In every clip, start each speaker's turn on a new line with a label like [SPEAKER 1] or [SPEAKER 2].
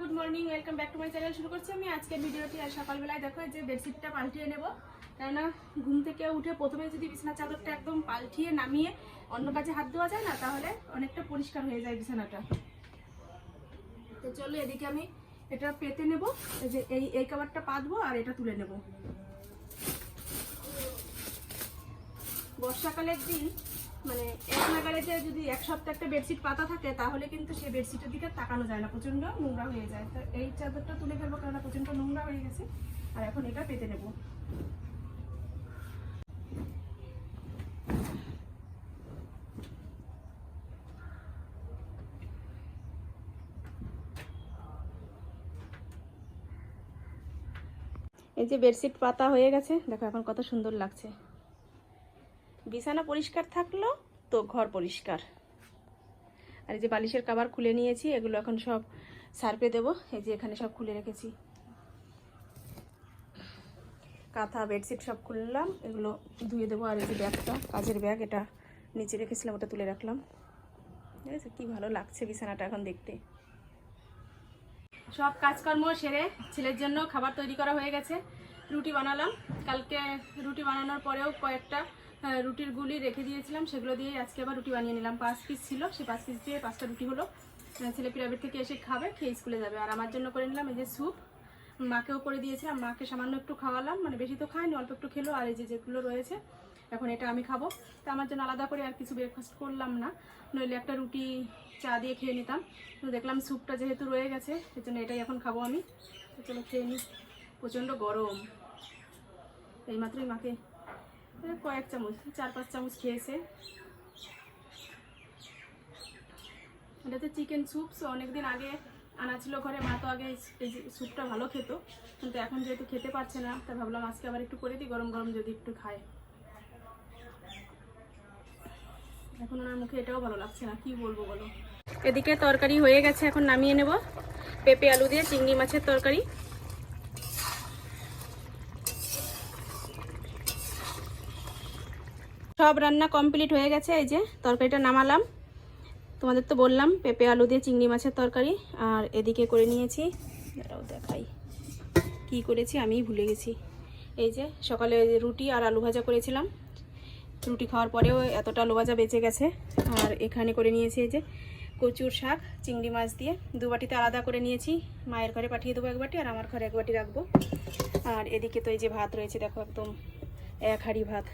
[SPEAKER 1] Good morning welcome back to my channel শুরু করছি আমি আজকের ভিডিওটি। আর সকালবেলায় দেখো যে বেডশিটটা পাল্টিয়ে নেব। কেননা ঘুম থেকে উঠে প্রথমে যদি বিছানা চাদরটা একদম পাল্টিয়ে নামিয়ে অন্য কাজে হাত দেওয়া যায় না, তাহলে অনেকটা পরিষ্কার হয়ে যায় বিছানাটা। তো চলো এদিকে আমি এটা পেতে নেব। যে এই এই কাবারটা পাতবো আর এটা তুলে নেব। বর্ষাকালের দিন মানে এক নাগারে যে যদি এক সপ্তাহ একটা বেডশিট পাতা থাকে, তাহলে কিন্তু সেই বেডশিটের দিকে তাকানো যায় না, প্রচণ্ড নোংরা হয়ে যায়। তো এই চাদরটা তুলে ফেলব কেননা প্রচণ্ড নোংরা হয়ে গেছে, আর এখন এটা পেতে নেব। এই যে বেডশিট পাতা হয়ে গেছে, দেখো এখন কত সুন্দর লাগছে। বিছানা পরিষ্কার থাকল তো ঘর পরিষ্কার। আর এই যে বালিশের কাবার খুলে নিয়েছি, এগুলো এখন সব সার্পে দেবো। এই যে এখানে সব খুলে রেখেছি। কাঁথা, বেডশিট সব খুললাম, এগুলো ধুয়ে দেবো। আর এই যে ব্যাগটা, কাজের ব্যাগ, এটা নিচে রেখেছিলাম, ওটা তুলে রাখলাম। ঠিক আছে কী ভালো লাগছে বিছানাটা এখন দেখতে। সব কাজকর্ম সেরে ছেলের জন্য খাবার তৈরি করা হয়ে গেছে। রুটি বানালাম। কালকে রুটি বানানোর পরেও কয়েকটা রুটির গুলি রেখে দিয়েছিলাম, সেগুলো দিয়ে আজকে আবার রুটি বানিয়ে নিলাম। পাঁচ পিস ছিল সেই পাঁচ পিস দিয়ে পাঁচটা রুটি হলো। ছেলে প্রাইভেট থেকে এসে খাবে, খেয়ে স্কুলে যাবে। আর আমার জন্য করে নিলাম এই যে স্যুপ মাকেও করে দিয়েছিলাম মাকে সামান্য একটু খাওয়ালাম মানে বেশি তো খায়নি, অল্প একটু খেলো, আর এই যে যেগুলো রয়েছে, এখন এটা আমি খাব। তো আমার জন্য আলাদা করে আর কিছু ব্রেকফাস্ট করলাম না। নইলে একটা রুটি চা দিয়ে খেয়ে নিতাম। তো দেখলাম স্যুপটা যেহেতু রয়ে গেছে সেই জন্য এটাই এখন খাব আমি। চলো খেয়ে নিই প্রচণ্ড গরম। এইমাত্রই মাকে কয়েক চামচ, চার পাঁচ চামচ খেয়েছে। এটা তো চিকেন স্যুপ সো অনেকদিন আগে আনা ছিল ঘরে, মা তো আগে এই স্যুপটা ভালো খেত, কিন্তু এখন যেহেতু খেতে পারছে না তাই ভাবলাম আজকে আবার একটু করে দিই, গরম গরম যদি একটু খায়। এখন ওনার মুখে এটাও ভালো লাগছে না, কি বলব বলো। এদিকে তরকারি হয়ে গেছে, এখন নামিয়ে নেব। পেঁপে আলু দিয়ে, চিংড়ি মাছের তরকারি। সব রান্না কমপ্লিট হয়ে গেছে, এই যে তরকারিটা নামালাম। তোমাদের তো বললাম, পেঁপে, আলু দিয়ে চিংড়ি মাছের তরকারি। আর এদিকে করে নিয়েছি, দাঁড়াও দেখাই কি করেছি, আমিই ভুলে গেছি। এই যে সকালে ওই রুটি আর আলু ভাজা করেছিলাম। রুটি খাওয়ার পরেও এতটা আলু ভাজা বেঁচে গেছে। আর এখানে করে নিয়েছি এই যে কচুর শাক, চিংড়ি মাছ দিয়ে। দু বাটিতে আলাদা করে নিয়েছি, মায়ের ঘরে পাঠিয়ে দেবো এক বাটি আর আমার ঘরে এক বাটি রাখব। আর এদিকে তো এই যে ভাত রয়েছে, দেখো একদম এক হাঁড়ি ভাত।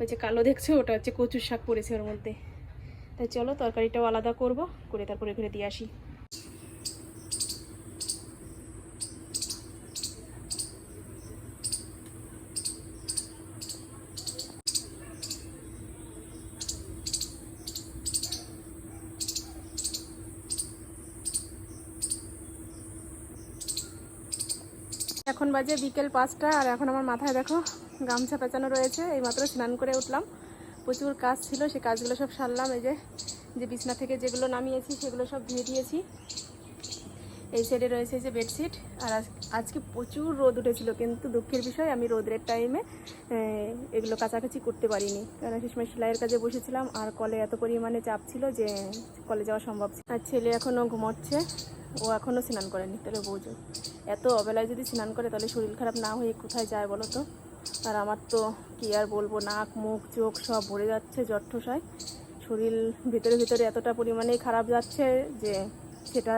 [SPEAKER 1] ওই যে কালো দেখছ, ওটা হচ্ছে কচুর শাক পড়েছে ওর মধ্যে। তাই চলো, তরকারিটাও আলাদা করব, করে তারপরে ঘরে দিয়ে আসি। এখন বাজে বিকেল পাঁচটা, আর এখন আমার মাথায় দেখো গামছা পেঁচানো রয়েছে এই মাত্র স্নান করে উঠলাম। প্রচুর কাজ ছিল, সে কাজগুলো সব সারলাম, এই যে যে বিছনা থেকে যেগুলো নামিয়েছি, সেগুলো সব ধুয়ে দিয়েছি। এই সাইডে রয়েছে যে বেডশিট আর আজ- আজকে প্রচুর রোদ উঠেছিল, কিন্তু দুঃখের বিষয়, আমি রোদের টাইমে এগুলো কাছাকাছি করতে পারিনি। কারণ সময় সেলাইয়ের কাজে বসেছিলাম, আর কলে এত পরিমাণে চাপ ছিল যে, কলে যাওয়া সম্ভব ছিল। আর ছেলে এখনও ঘুমোচ্ছে, ও এখনও স্নান করেনি, তাহলে বোঝো। এত অবেলায় যদি স্নান করে, তাহলে শরীর খারাপ না হয়ে কোথায় যায় বলো তো? আর আমার তো কি আর বলব, নাক, মুখ, চোখ সব ভরে যাচ্ছে জট্ঠসায় শরীর ভিতরে ভিতরে এতটা পরিমাণেই খারাপ যাচ্ছে যে সেটা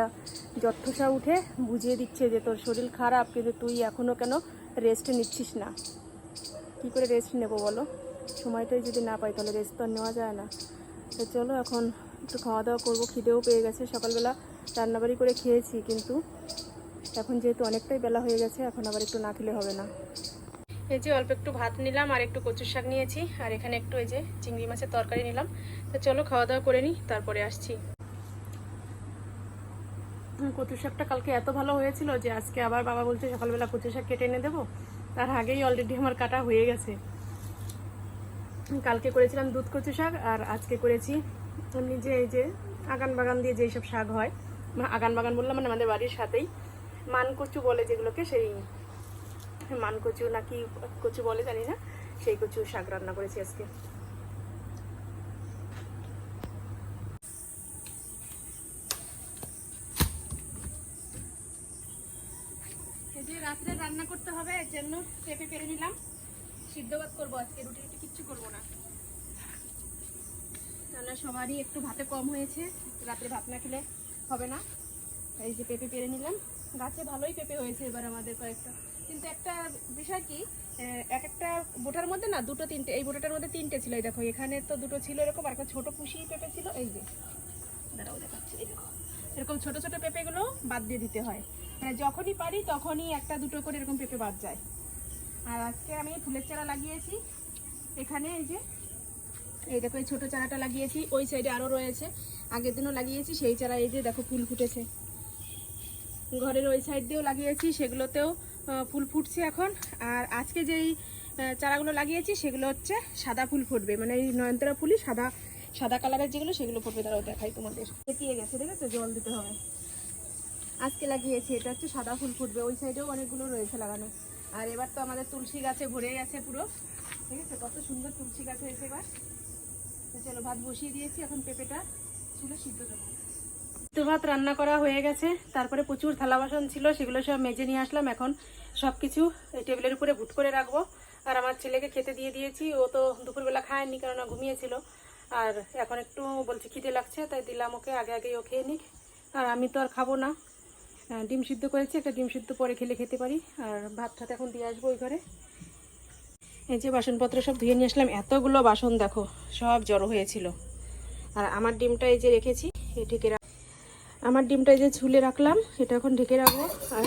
[SPEAKER 1] জট্ঠসা উঠে বুঝিয়ে দিচ্ছে যে তোর শরীর খারাপ, কিন্তু তুই এখনও কেন রেস্ট নিচ্ছিস না? কী করে রেস্ট নেব বলো? সময়টাই যদি না পাই তাহলে রেস্ট তো নেওয়া যায় না। তো চলো এখন একটু খাওয়া দাওয়া করব, খিদেও পেয়ে গেছে। সকালবেলা রান্নাবাড়ি করে খেয়েছি, কিন্তু এখন যেহেতু অনেকটাই বেলা হয়ে গেছে, এখন আবার একটু না খেলে হবে না। এই যে অল্প একটু ভাত নিলাম আর একটু কচুর শাক নিয়েছি। আর এখানে একটু এই যে চিংড়ি মাছের তরকারি নিলাম। তো চলো খাওয়া দাওয়া করে নিই তারপরে আসছি। হুম, কচু শাকটা কালকে এত ভালো হয়েছিল যে আজকে আবার বাবা বলছে সকালবেলা কচু শাক কেটে এনে দেবো। তার আগেই অলরেডি আমার কাটা হয়ে গেছে। কালকে করেছিলাম দুধ কচু শাক আর আজকে করেছি নিজে এই যে আগান বাগান দিয়ে যেই সব শাক হয়। আগান বাগান বললাম মানে আমাদের বাড়ির সাথেই। মান কচু বলে যেগুলোকে সেই মান কচু নাকি কচু বলে জানি না। সেই কচু শাক রান্না করেছি আজকে। রাত্রে রান্না করতে হবে, এর জন্য পেঁপে পেরে নিলাম। সিদ্ধ ভাত করব আজকে, রুটি রুটি কিচ্ছু করব না। রান্না সবারই একটু ভাতে কম হয়েছে, রাত্রে ভাত না খেলে হবে না। এই যে পেঁপে পেরে নিলাম। গাছে ভালোই পেঁপে হয়েছে এবার আমাদের কয়েকটা। কিন্তু একটা বিষয় কি এক একটা বোটার মধ্যে না দুটো তিনটে, এই বোটাটার মধ্যে তিনটে ছিল, এই দেখো, এখানে তো দুটো ছিল এরকম, আর একটা ছোট পুষি পেঁপে ছিল, এই যে। দাঁড়াও, দেখাচ্ছি, এই দেখো। এরকম ছোট ছোট পেঁপেগুলো বাদ দিয়ে দিতে হয়। মানে যখনই পারি তখনই একটা দুটো করে এরকম পেঁপে বাদ যায়। আর আজকে আমি ফুলের চারা লাগিয়েছি, এখানে এই যে, এই দেখো, এই ছোটো চারাটা লাগিয়েছি, ওই সাইডে আরও রয়েছে। আগের দিনও লাগিয়েছি, সেই চারা এই যে দেখো ফুল ফুটেছে। ঘরের ওই সাইড দিয়েও লাগিয়েছি, সেগুলোতেও ফুল ফুটছে এখন। আর আজকে যেই চারাগুলো লাগিয়েছি, সেগুলো হচ্ছে সাদা ফুল ফুটবে। মানে এই নয়নতারা ফুলই সাদা সাদা কালারের যেগুলো, সেগুলো ফুটবে। তারাও দেখাই তোমাদের। পেটিয়ে গেছে ঠিক আছে জল দিতে হবে। আজকে লাগিয়েছি, এটা হচ্ছে সাদা ফুল ফুটবে। ওই সাইডেও অনেকগুলো রয়েছে লাগানো। আর এবার তো আমাদের তুলসী গাছে ভরে গেছে পুরো। ঠিক আছে? কত সুন্দর তুলসী গাছ হয়েছে এবার। চলো, ভাত বসিয়ে দিয়েছি। এখন পেঁপেটা ছিল সিদ্ধ দেবো সিদ্ধ ভাত রান্না করা হয়ে গেছে। তারপরে প্রচুর থালা বাসন ছিল, সেগুলো সব মেজে নিয়ে আসলাম। এখন সব কিছু টেবিলের উপরে ভুট করে রাখব। আর আমার ছেলেকে খেতে দিয়ে দিয়েছি। ও তো দুপুরবেলা খায়নি ও ঘুমিয়েছিল। আর এখন একটু বলছে খিদে লাগছে, তাই দিলাম ওকে, আগে আগেই ও খেয়ে নিক। আর আমি তো আর খাব না। ডিম সিদ্ধ করেছি, একটা ডিম সিদ্ধ পরে খেলে খেতে পারি। আর ভাত ঠাত এখন দিয়ে আসব ওই ঘরে। এই যে বাসনপত্র সব ধুয়ে নিয়ে আসলাম। এতগুলো বাসন দেখো, সব জড়ো হয়েছিল। আর আমার ডিমটা এই যে রেখেছি, এ ঢেকে রাখ আমার ডিমটা এই যে ঝুলে রাখলাম এটা এখন ঢেকে রাখব। আর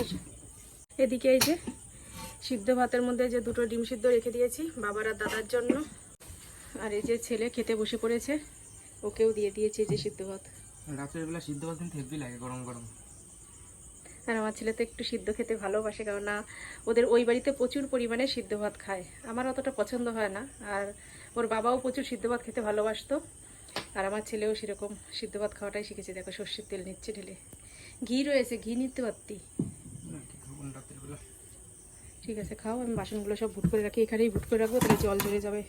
[SPEAKER 1] এদিকে এই যে সিদ্ধ ভাতের মধ্যে যে দুটো ডিম সিদ্ধ রেখে দিয়েছি বাবার আর দাদার জন্য। আর এই যে ছেলে খেতে বসে পড়েছে ওকেও দিয়ে দিয়েছি যে সিদ্ধ ভাত।
[SPEAKER 2] রাতের বেলা সিদ্ধ ভাত কিন্তু হেভি লাগে গরম গরম।
[SPEAKER 1] আর আমার ছেলে তো একটু সিদ্ধ খেতে ভালোবাসে কারণ না ওদের ওই বাড়িতে প্রচুর পরিমাণে সিদ্ধ ভাত খায়। আমার অতটা পছন্দ হয় না আর ওর বাবাও প্রচুর সিদ্ধ ভাত খেতে ভালোবাসতো। আর আমার ছেলেও সেরকম সিদ্ধ ভাত খাওয়াটাই শিখেছে। দেখো সর্ষের তেল নিচ্ছে ঢেলে। ঘি রয়েছে ঘি নিতে পারতি? ঠিক আছে খাও আমি বাসনগুলো সব ভুট করে রাখি। এখানেই ভুট করে রাখব তাহলে জল ঝরে যাবে।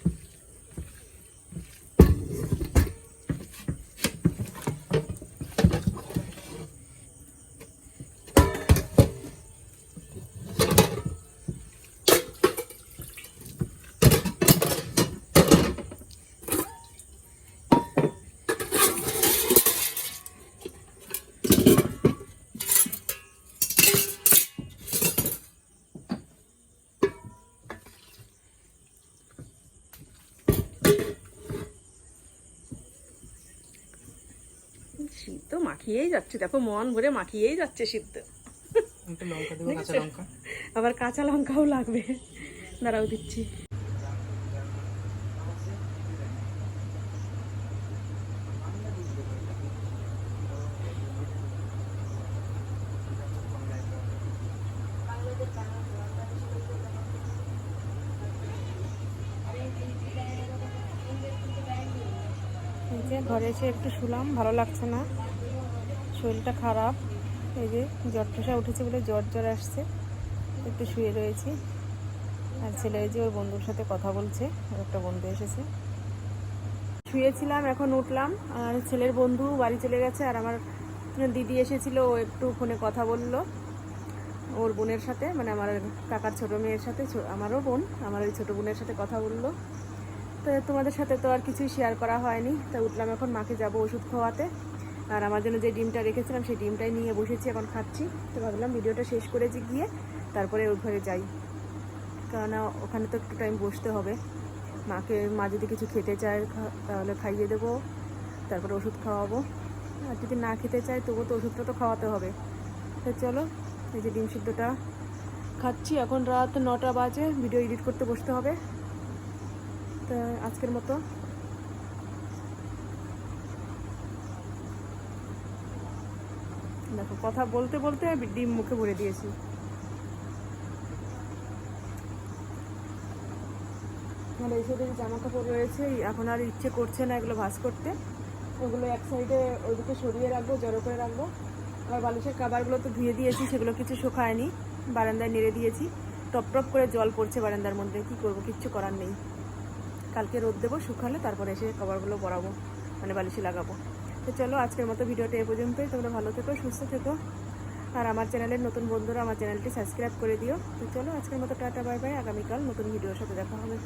[SPEAKER 1] সিদ্ধ মাখিয়েই যাচ্ছে। দেখো মন ভরে মাখিয়েই যাচ্ছে সিদ্ধ।
[SPEAKER 2] একটা লঙ্কা লঙ্কা।
[SPEAKER 1] আবার কাঁচা লঙ্কাও লাগবে। দাঁড়াও দিচ্ছি। ঘরে এসে একটু শুলাম, ভালো লাগছে না। শরীরটা খারাপ। এই যে জ্বর ঠসা উঠেছে বলে জ্বর জ্বর আসছে। একটু শুয়ে রয়েছি। আর ছেলে যে ওর বন্ধুর সাথে কথা বলছে একটা বন্ধু এসেছে। শুয়েছিলাম, এখন উঠলাম। আর ছেলের বন্ধু বাড়ি চলে গেছে, আর আমার দিদি এসেছিল, ও একটু ফোনে কথা বলল। ওর বোনের সাথে মানে আমার কাকার ছোট মেয়ের সাথে আমারও বোন, আমার ওই ছোটো বোনের সাথে কথা বলল। তো তোমাদের সাথে তো আর কিছুই শেয়ার করা হয়নি। তা উঠলাম এখন, মাকে যাব ওষুধ খাওয়াতে। আর আমার জন্য যে ডিমটা রেখেছিলাম, সেই ডিমটাই নিয়ে বসেছি, এখন খাচ্ছি। তো ভাবলাম ভিডিওটা শেষ করে যে গিয়ে, তারপরে ওর ঘরে যাই। কেননা ওখানে তো একটু টাইম বসতে হবে। মাকে, মা যদি কিছু খেতে চায় তাহলে খাইয়ে দেবো। তারপরে ওষুধ খাওয়াবো। আর যদি না খেতে চায়, তবুও তো ওষুধটা তো খাওয়াতে হবে। তো চলো, এই যে ডিম সিদ্ধটা খাচ্ছি। এখন রাত নটা বাজে ভিডিও এডিট করতে বসতে হবে। তা আজকের মতো। দেখো, কথা বলতে বলতে ডিম মুখে ভরে দিয়েছি। আমার এই সাইডে জামা কাপড় রয়েছে এখন আর ইচ্ছে করছে না এগুলো ভাঁজ করতে। ওগুলো এক সাইডে ওইদিকে সরিয়ে রাখব, জড়ো করে রাখব। আর বালিশের কাবারগুলো তো ধুয়ে দিয়েছি, সেগুলো কিছু শুকায়নি। বারান্দায় নেড়ে দিয়েছি। টপ টপ করে জল পড়ছে বারান্দার মধ্যে, কি করব, কিচ্ছু করার নেই। কালকে রোদ দেবো, শুকালে তারপরে এসে কভারগুলো পরাবো মানে বালিশে লাগাবো। তো চলো, আজকের মতো ভিডিওটা এ পর্যন্তই। তোমরা ভালো থেকো, সুস্থ থেকো। আর আমার চ্যানেলের নতুন বন্ধুরা আমার চ্যানেলটি সাবস্ক্রাইব করে দিও। তো চলো, আজকের মতো টাটা, বাই বাই। আগামীকাল নতুন ভিডিওর সাথে দেখা হবে।